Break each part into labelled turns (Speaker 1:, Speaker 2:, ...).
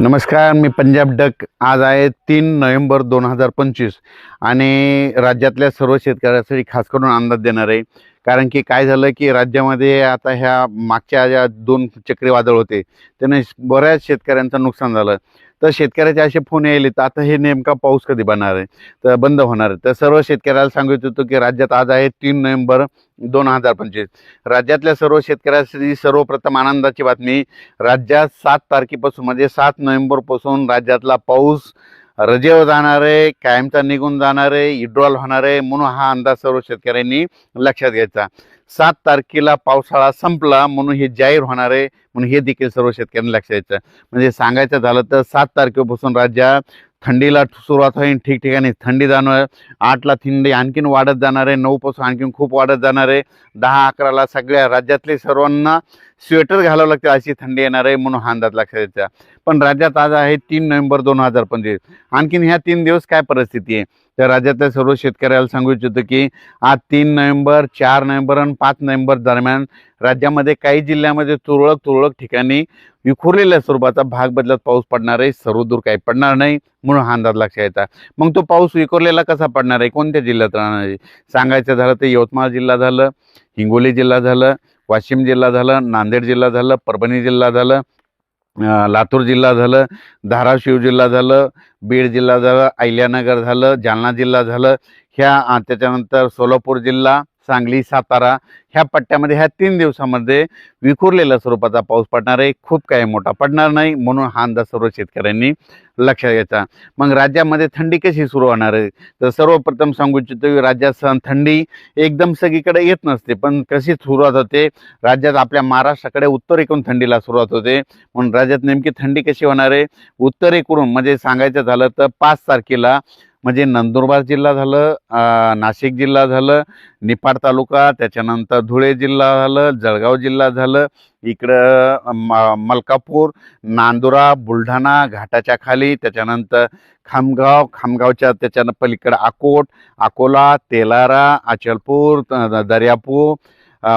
Speaker 1: नमस्कार मी पंजाब डक. आज आहे तीन नोव्हेंबर दोन हजार पंचवीस आणि राज्यातल्या सर्व शेतकऱ्यांसाठी खास करून अंदाज देणार आहे. कारण की काय झालं की राज्यामध्ये आता ह्या मागच्या ज्या दोन चक्रीवादळ होते त्याने बऱ्याच शेतकऱ्यांचं नुकसान झालं. तर शेतकऱ्याचे असे फोन यायले तर आता हे नेमका पाऊस कधी बनणार आहे? तर बंद होणार आहे. तर सर्व शेतकऱ्याला सांगत होतो की राज्यात आज आहे तीन नोव्हेंबर दोन हजार पंचवीस. राज्यातल्या सर्व शेतकऱ्यांसाठी सर्वप्रथम आनंदाची बातमी राज्यात सात तारखेपासून म्हणजे सात नोव्हेंबरपासून राज्यातला पाऊस रजेवर जाणार आहे कायमचा निघून जाणार आहे इड्रॉल होणार आहे म्हणून हा अंदाज सर्व शेतकऱ्यांनी लक्षात घ्यायचा. सात तारखेला पावसाळा संपला म्हणून हे जाहीर होणार आहे म्हणून हे देखील सर्व शेतकऱ्यांनी लक्षात घ्यायचं. म्हणजे सांगायचं झालं तर सात तारखेपासून राज्यात थंडीला सुरुवात होईल ठिकठिकाणी थंडी जाणार आठला थंडी आणखीन वाढत जाणार आहे नऊपासून आणखीन खूप वाढत जाणार आहे. दहा अकराला सगळ्या राज्यातले सर्वांना स्वेटर घालावं लागते अशी थंडी येणार आहे म्हणून हा अंदाज लक्षात द्यायचा पण राज्यात आज आहे तीन नोव्हेंबर दोन हजार पंचवीस. आणखीन ह्या तीन दिवस काय परिस्थिती आहे? तर राज्यातल्या सर्व शेतकऱ्याला सांगू इच्छितो की आज तीन नोव्हेंबर चार नोव्हेंबर आणि पाच नोव्हेंबर दरम्यान राज्यामध्ये काही जिल्ह्यामध्ये तुरळक तुरळक ठिकाणी विखुरलेल्या स्वरूपाचा भाग बदलत पाऊस पडणार आहे. सर्वदूर काही पडणार नाही म्हणून हा अंदाज लक्षात येतात मग तो पाऊस विखुरलेला कसा पडणार आहे? कोणत्या जिल्ह्यात राहणार आहे? सांगायचं झालं तर यवतमाळ जिल्हा झालं हिंगोली जिल्हा झालं वाशिम जिल्हा झालं नांदेड जिल्हा झालं परभणी जिल्हा झालं लातूर जिल्हा झालं धाराशिव जिल्हा झालं बीड जिल्हा झालं अहिल्यानगर झालं जालना जिल्हा झालं. ह्या त्याच्यानंतर सोलापूर जिल्हा सांगली सातारा ह्या पट्ट्यामध्ये ह्या तीन दिवसामध्ये विखुरलेल्या स्वरूपाचा पाऊस पडणार आहे. खूप काही मोठा पडणार नाही म्हणून हा अंदाज सर्व शेतकऱ्यांनी लक्षात घ्यायचा. मग राज्यामध्ये थंडी कशी सुरू होणार आहे? तर सर्वप्रथम सांगू इच्छितो राज्यात सण थंडी एकदम सगळीकडे येत नसते पण कशी सुरुवात होते? राज्यात आपल्या महाराष्ट्राकडे उत्तरेकडून थंडीला सुरुवात होते. म्हणून राज्यात नेमकी थंडी कशी होणार आहे? उत्तरेकडून म्हणजे सांगायचं झालं तर पाच तारखेला म्हणजे नंदुरबार जिल्हा झालं नाशिक जिल्हा झालं निपाड तालुका त्याच्यानंतर धुळे जिल्हा झालं जळगाव जिल्हा झालं इकडं म- मलकापूर नांदुरा बुलढाणा घाटाच्या खाली त्याच्यानंतर खामगाव खामगावच्या त्याच्यानं पलीकडं अकोट अकोला तेलारा अचलपूर दर्यापूर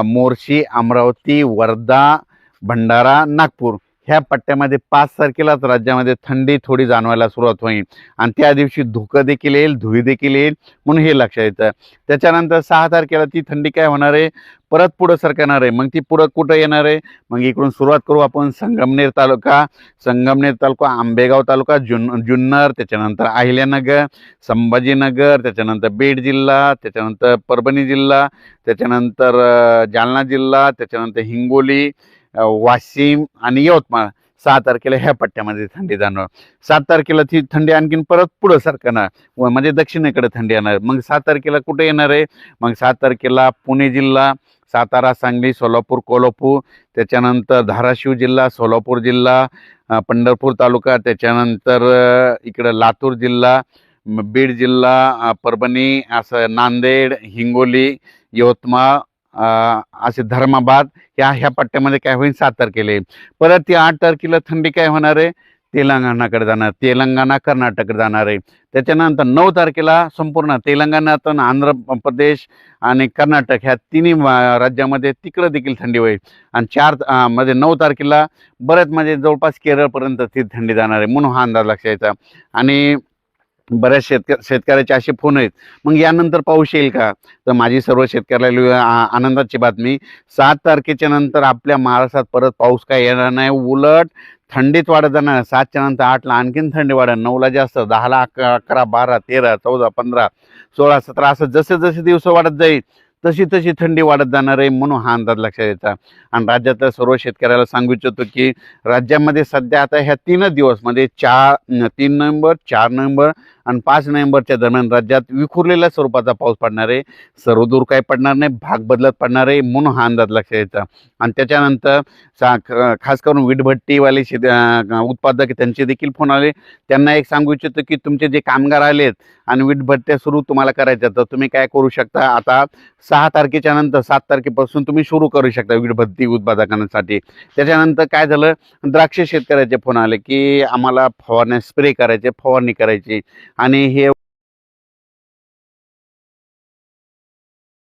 Speaker 1: मोर्शी अमरावती वर्धा भंडारा नागपूर. ह्या पट्ट्यामध्ये पाच तारखेलाच राज्यामध्ये थंडी थोडी जाणवायला सुरुवात होईल. आणि त्या दिवशी धुकं देखील येईल धुई देखील येईल म्हणून हे लक्षात येतं. त्याच्यानंतर सहा तारखेला ती थंडी काय होणार आहे? परत पुढं सरकणार आहे. मग ती पुढं कुठं येणार आहे? मग इकडून सुरुवात करू आपण संगमनेर तालुका. संगमनेर तालुका आंबेगाव तालुका जुन जुन्नर त्याच्यानंतर अहिल्यानगर संभाजीनगर त्याच्यानंतर बीड जिल्हा त्याच्यानंतर परभणी जिल्हा त्याच्यानंतर जालना जिल्हा त्याच्यानंतर हिंगोली वाशिम आणि यवतमाळ. सहा तारखेला ह्या पट्ट्यामध्ये थंडी जाणार सात तारखेला ती थंडी आणखीन परत पुढं सरकणार. व म्हणजे दक्षिणेकडे थंडी येणार. मग सात तारखेला कुठे येणार आहे? मग सात तारखेला पुणे जिल्हा सातारा सांगली सोलापूर कोल्हापूर. त्याच्यानंतर धाराशिव जिल्हा सोलापूर जिल्हा पंढरपूर तालुका. त्याच्यानंतर इकडं लातूर जिल्हा बीड जिल्हा परभणी असं नांदेड हिंगोली यवतमाळ असे धर्माबाद या ह्या पट्ट्यामध्ये काय होईल सात तारखेला येईल परत ती आठ तारखेला थंडी काय होणार आहे? तेलंगणाकडे जाणार. तेलंगणा कर्नाटककडे जाणार आहे. त्याच्यानंतर नऊ तारखेला संपूर्ण तेलंगणातून आंध्र प्रदेश आणि कर्नाटक ह्या तिन्ही राज्यामध्ये तिकडं देखील थंडी होईल. आणि चार म्हणजे मध्ये नऊ तारखेला बरेच म्हणजे जवळपास केरळपर्यंत ती थंडी जाणार आहे. म्हणून हा अंदाज लक्षायचा यायचा. आणि बऱ्याच शेतक शेतकऱ्याचे असे फोन आहेत. मग यानंतर पाऊस येईल का? तर माझी सर्व शेतकऱ्याला आनंदाची बातमी. सात तारखेच्या नंतर आपल्या महाराष्ट्रात परत पाऊस काय येणार नाही. उलट थंडीत वाढत जाणार सातच्या नंतर आठला आणखीन थंडी वाढत नऊला जास्त दहाला अकरा अकरा बारा तेरा चौदा पंधरा सोळा सतरा असं जसे जसे दिवस वाढत जाईल तशी तशी थंडी वाढत जाणार आहे म्हणून हा अंदाज लक्षात येतात आणि राज्यातल्या सर्व शेतकऱ्याला सांगू इच्छितो की राज्यामध्ये सध्या आता ह्या तीनच दिवस म्हणजे चार तीन नोव्हेंबर चार नोव्हेंबर आणि पाच नोव्हेंबरच्या दरम्यान राज्यात विखुरलेल्या स्वरूपाचा पाऊस पडणार आहे. सर्वदूर काही पडणार नाही भाग बदलत पडणार आहे म्हणून हा अंदाज लक्षात येतं. आणि त्याच्यानंतर सा ख- खास करून विटभट्टीवाले शेत उत्पादक त्यांचे देखील फोन आले. त्यांना एक सांगू इच्छितो की तुमचे जे कामगार आलेत आणि विटभट्ट्या सुरू तुम्हाला करायच्या तर तुम्ही काय करू शकता? आता सहा तारखेच्या नंतर सात तारखेपासून तुम्ही सुरू करू शकता विटभट्टी उत्पादकांसाठी. त्याच्यानंतर काय झालं? द्राक्ष शेतकऱ्याचे फोन आले की आम्हाला फवारण्या स्प्रे करायचे फवारणी करायची. आणि हे